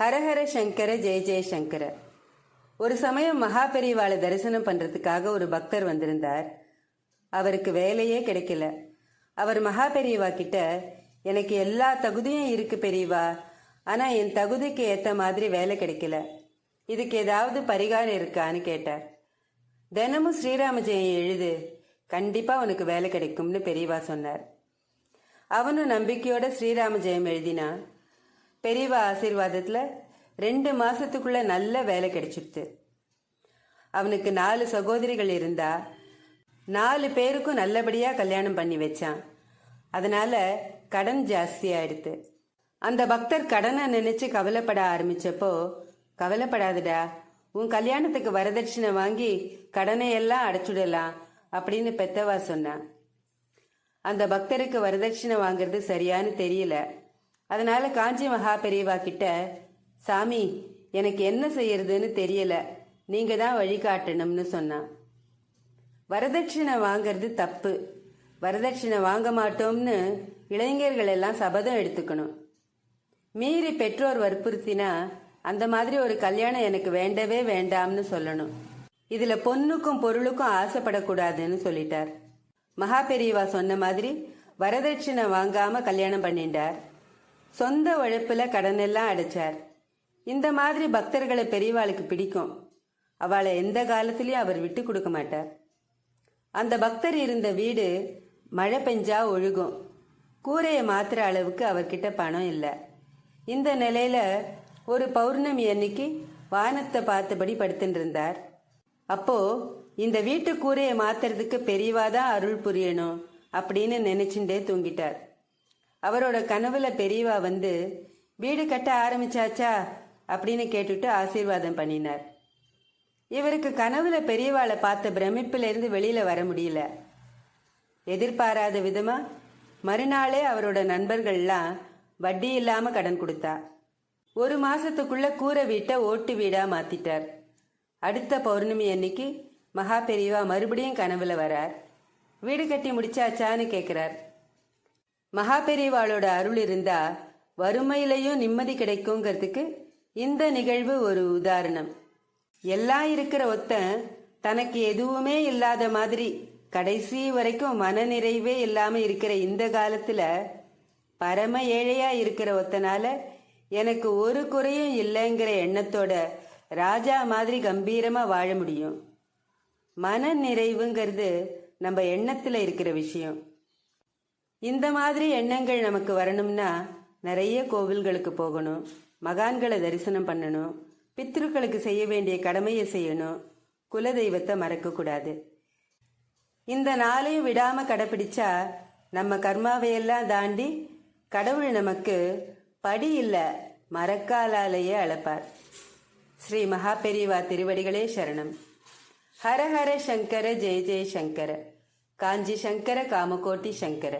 ஹரஹர சங்கர ஜெய ஜெயசங்கர ஒரு சமயம் மகா பெரியவாளை தரிசனம் பண்றதுக்காக ஒரு பக்தர் வந்திருந்தார். அவருக்கு வேலையே கிடைக்கல. அவர் மகா பெரியவா கிட்ட எனக்கு எல்லா தகுதியும் இருக்கு பெரியவா. ஆனா என் தகுதிக்கு ஏத்த மாதிரி வேலை கிடைக்கல. இதுக்கு ஏதாவது பரிகாரம் இருக்கான்னு கேட்டார். தினமும் ஸ்ரீராம ஜெயம் எழுது. கண்டிப்பா உனக்கு வேலை கிடைக்கும்னு பெரியவா சொன்னார். அவனும் நம்பிக்கையோட ஸ்ரீராம ஜெயம் எழுதினான். பெரியவா ஆசீர்வாதத்தில் ரெண்டு மாதத்துக்குள்ளே நல்ல வேலை கிடைச்சிடுது அவனுக்கு நாலு சகோதரிகள் இருந்தா நாலு பேருக்கும் நல்லபடியாக கல்யாணம் பண்ணி வச்சான். அதனால கடன் ஜாஸ்தியாயிடுது அந்த பக்தர் கடனை நினைச்சு கவலைப்பட ஆரம்பிச்சப்போ கவலைப்படாதடா உன் கல்யாணத்துக்கு வரதட்சணை வாங்கி கடனை எல்லாம் அடைச்சுடலாம் அப்படின்னு பெத்தவா சொன்னான். அந்த பக்தருக்கு வரதட்சணை வாங்குறது சரியான்னு தெரியல. அதனால காஞ்சி மகா பெரியவா கிட்ட சாமி எனக்கு என்ன செய்யறதுன்னு தெரியல. நீங்க தான் வழிகாட்டணும்னு சொன்னான். வரதட்சணை வாங்குறது தப்பு. வரதட்சணை வாங்க மாட்டோம்னு இளைஞர்கள் எல்லாம் சபதம் எடுத்துக்கணும். மீறி பெற்றோர் வற்புறுத்தினா அந்த மாதிரி ஒரு கல்யாணம் எனக்கு வேண்டவே வேண்டாம்னு சொல்லணும். இதுல பொண்ணுக்கும் பொருளுக்கும் ஆசைப்படக்கூடாதுன்னு சொல்லிட்டார். மகா பெரியவா சொன்ன மாதிரி வரதட்சணை வாங்காம கல்யாணம் பண்ணிட்டார். சொந்த உழைப்புல கடன் எல்லாம் அடைச்சார். இந்த மாதிரி பக்தர்களை பெரியவாளுக்கு பிடிக்கும். அவளை எந்த காலத்திலயும் அவர் விட்டு கொடுக்க மாட்டார். அந்த பக்தர் இருந்த வீடு மழை பெஞ்சா ஒழுகும். கூரையை மாத்துற அளவுக்கு அவர்கிட்ட பணம் இல்லை. இந்த நிலையில ஒரு பௌர்ணமி அன்னைக்கு வானத்தை பார்த்தபடி படுத்துட்டு இருந்தார். அப்போ இந்த வீட்டு கூரையை மாத்துறதுக்கு பெரியவாதான் அருள் புரியணும் அப்படின்னு நினைச்சுட்டே தூங்கிட்டார். அவரோட கனவுல பெரியவா வந்து வீடு கட்ட ஆரம்பிச்சாச்சா? அப்படின்னு கேட்டுட்டு ஆசீர்வாதம் பண்ணினார். இவருக்கு கனவுல பெரியவாளை பார்த்த பிரமிப்புல இருந்து வெளியில வர முடியல. எதிர்பாராத விதமா மறுநாளே அவரோட நண்பர்கள்லாம் வட்டி இல்லாம கடன் கொடுத்தா. ஒரு மாசத்துக்குள்ள கூரை வீட்டை ஓட்டு வீடா மாத்திட்டார். அடுத்த பௌர்ணமி அன்னைக்கு மகா பெரியவா மறுபடியும் கனவுல வரார். வீடு கட்டி முடிச்சாச்சான்னு கேக்குறார். மகாபெரிவாளோட அருள் இருந்தா வறுமையிலையும் நிம்மதி கிடைக்குங்கிறதுக்கு இந்த நிகழ்வு ஒரு உதாரணம். எல்லாம் இருக்கிற ஒத்தன் தனக்கு எதுவுமே இல்லாத மாதிரி கடைசி வரைக்கும் மனநிறைவே இல்லாம இருக்கிற இந்த காலத்துல பரம ஏழையா இருக்கிற ஒத்தனால எனக்கு ஒரு குறையும் இல்லைங்கிற எண்ணத்தோட ராஜா மாதிரி கம்பீரமா வாழ முடியும். மன நிறைவுங்கிறது நம்ம எண்ணத்துல இருக்கிற விஷயம். இந்த மாதிரி எண்ணங்கள் நமக்கு வரணும்னா நிறைய கோவில்களுக்கு போகணும் மகான்களை தரிசனம் பண்ணணும் பித்ருக்களுக்கு செய்ய வேண்டிய கடமையை செய்யணும். குலதெய்வத்தை மறக்கக்கூடாது. இந்த நாளையும் விடாமல் கடைப்பிடிச்சா நம்ம கர்மாவையெல்லாம் தாண்டி கடவுள் நமக்கு படி இல்லை மரக்காலாலேயே அழைப்பார் ஸ்ரீ மகா பெரியவா திருவடிகளே சரணம். ஹர ஹர சங்கர ஜெய ஜெய சங்கர. காஞ்சி சங்கர காமகோட்டி சங்கர.